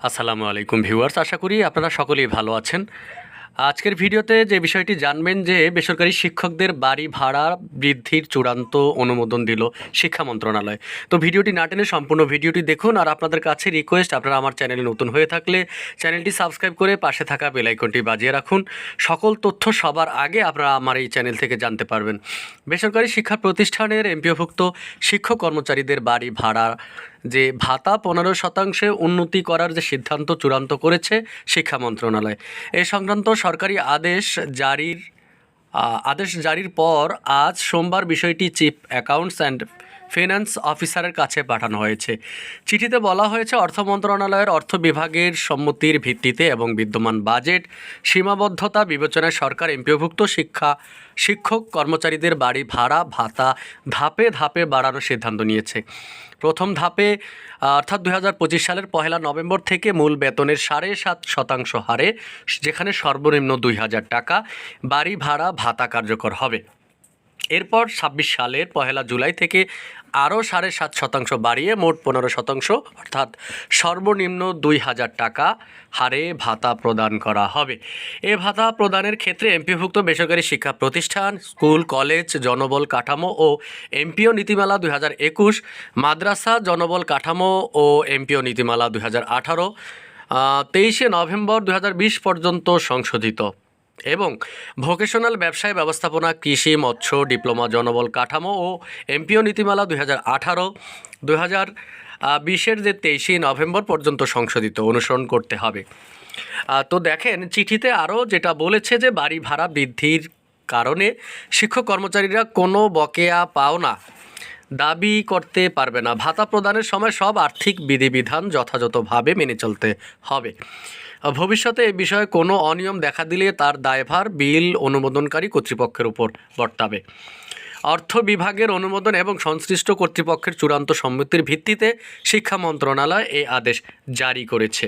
আসসালামু আলাইকুম ভিউয়ার্স, আশা করি আপনারা সকলেই ভালো আছেন। আজকের ভিডিওতে যে বিষয়টি জানবেন যে বেসরকারি শিক্ষকদের বাড়ি ভাড়া বৃদ্ধির চূড়ান্ত অনুমোদন দিল শিক্ষা মন্ত্রণালয়। তো ভিডিওটি না টেনে সম্পূর্ণ ভিডিওটি দেখুন আর আপনাদের কাছে রিকোয়েস্ট আপনারা আমার চ্যানেলে নতুন হয়ে থাকলে চ্যানেলটি সাবস্ক্রাইব করে পাশে থাকা বেল আইকনটি বাজিয়ে রাখুন। সকল তথ্য সবার আগে আপনারা আমার এই চ্যানেল থেকে জানতে পারবেন। বেসরকারি শিক্ষা প্রতিষ্ঠানের এমপিওভুক্ত শিক্ষক কর্মচারীদের বাড়ি ভাড়া যে ভাতা পনেরো শতাংশে উন্নতি করার যে সিদ্ধান্ত চূড়ান্ত করেছে শিক্ষা মন্ত্রণালয়। এ সংক্রান্ত সরকারি আদেশ জারির আদেশ জারির পর আজ সোমবার বিষয়টি চিফ অ্যাকাউন্টস অ্যান্ড ফিনান্স অফিসারের কাছে পাঠানো হয়েছে। চিঠিতে বলা হয়েছে, অর্থ মন্ত্রণালয়ের অর্থ বিভাগের সম্মতির ভিত্তিতে এবং বিদ্যমান বাজেট, সীমাবদ্ধতা, বিবেচনায় সরকার এমপিওভুক্ত শিক্ষা, শিক্ষক, কর্মচারীদের বাড়ি ভাড়া, ভাতা ধাপে ধাপে বাড়ানোর সিদ্ধান্ত নিয়েছে। প্রথম ধাপে, অর্থাৎ দু হাজার পঁচিশ সালের পহেলা নভেম্বর থেকে মূল বেতনের সাড়ে সাত শতাংশ হারে, যেখানে সর্বনিম্ন দুই হাজার টাকা বাড়ি ভাড়া ভাতা কার্যকর হবে। এরপর ছাব্বিশ সালের পহেলা জুলাই থেকে আরও সাড়ে সাত শতাংশ বাড়িয়ে মোট পনেরো শতাংশ, অর্থাৎ সর্বনিম্ন দুই হাজার টাকা হারে ভাতা প্রদান করা হবে। এ ভাতা প্রদানের ক্ষেত্রে এমপিভুক্ত বেসরকারি শিক্ষা প্রতিষ্ঠান, স্কুল, কলেজ, জনবল কাঠামো ও এমপিও নীতিমালা দুই হাজার একুশ, মাদ্রাসা, জনবল কাঠামো ও এমপিও নীতিমালা দুই হাজার আঠারো তেইশে নভেম্বর দু হাজার বিশ পর্যন্ত সংশোধিত। এবং ভোকেশনাল ব্যবসায় ব্যবস্থাপনা, কৃষি, মৎস্য, ডিপ্লোমা, জনবল কাঠামো ও এমপিও নীতিমালা দুই হাজার আঠারো হাজার বিশের যে তেইশে নভেম্বর পর্যন্ত সংশোধিত, অনুসরণ করতে হবে। তো দেখেন, চিঠিতে আরও যেটা বলেছে যে বাড়ি ভাড়া বৃদ্ধির কারণে শিক্ষক কর্মচারীরা কোনো বকেয়া পাওনা দাবি করতে পারবে না। ভাতা প্রদানের সময় সব আর্থিক বিধিবিধান যথাযথভাবে মেনে চলতে হবে। ভবিষ্যতে এ বিষয়ে কোনো অনিয়ম দেখা দিলে তার দায়ভার বিল অনুমোদনকারী কর্তৃপক্ষের উপর বর্তাবে। অর্থ বিভাগের অনুমোদন এবং সংশ্লিষ্ট কর্তৃপক্ষের চূড়ান্ত সম্মতির ভিত্তিতে শিক্ষা মন্ত্রণালয় এই আদেশ জারি করেছে।